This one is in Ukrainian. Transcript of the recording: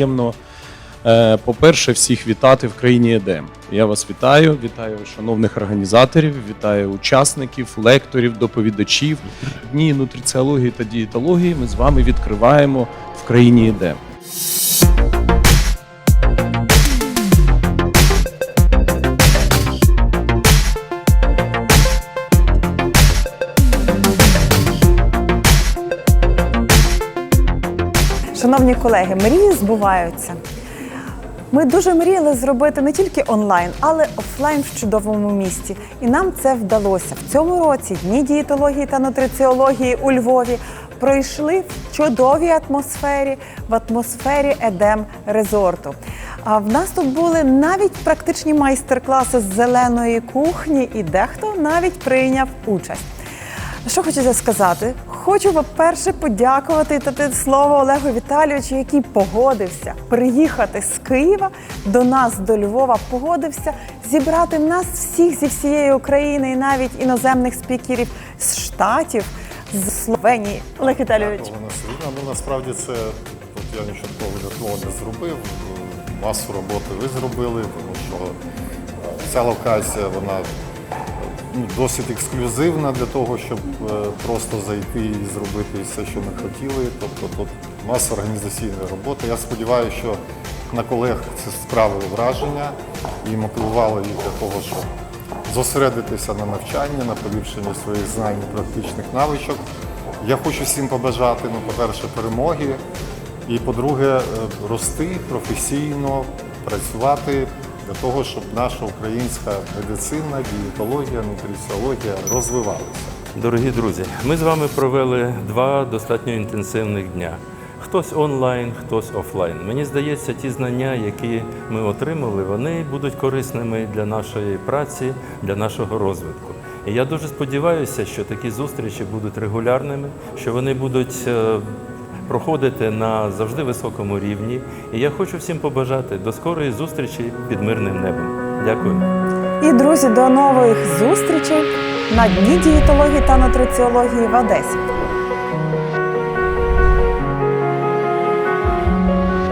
приємно, е, по-перше, всіх вітати в країні ЕДЕМ. Я вас вітаю, вітаю шановних організаторів, вітаю учасників, лекторів, доповідачів. Дні нутриціології та дієтології ми з вами відкриваємо в країні ЕДЕМ. Шановні колеги, мрії збуваються. Ми дуже мріяли зробити не тільки онлайн, але офлайн в чудовому місті. І нам це вдалося. В цьому році дні дієтології та нутриціології у Львові пройшли в чудовій атмосфері, в атмосфері Едем Резорту. А в нас тут були навіть практичні майстер-класи з зеленої кухні, і дехто навіть прийняв участь. Що хочеться сказати? Хочу, по-перше, подякувати дати слово Олегу Віталійовичу, який погодився приїхати з Києва до нас, до Львова, погодився зібрати нас всіх зі всієї України і навіть іноземних спікерів з штатів, з Словенії. Олег Віталійович. Ну насправді це тут я нічого такого не зробив. Масу роботи ви зробили, тому що е, ця локація вона ну, досить ексклюзивна для того, щоб е, просто зайти і зробити все, що ми хотіли. Тобто тут маса організаційної роботи. Я сподіваюся, що на колег це справило враження і мотивувало їх для того, щоб зосередитися на навчанні, на поліпшенні своїх знань і практичних навичок. Я хочу всім побажати, ну, по-перше, перемоги, і по-друге, е, рости професійно, працювати для того, щоб наша українська медицина, дієтологія, нутриціологія розвивалася. Дорогі друзі, ми з вами провели два достатньо інтенсивних дня. Хтось онлайн, хтось офлайн. Мені здається, ті знання, які ми отримали, вони будуть корисними для нашої праці, для нашого розвитку. І я дуже сподіваюся, що такі зустрічі будуть регулярними, що вони будуть е, проходити на завжди високому рівні. І я хочу всім побажати до скорої зустрічі під мирним небом. Дякую. І друзі, до нових зустрічей на дні дієтології та нутриціології в Одесі.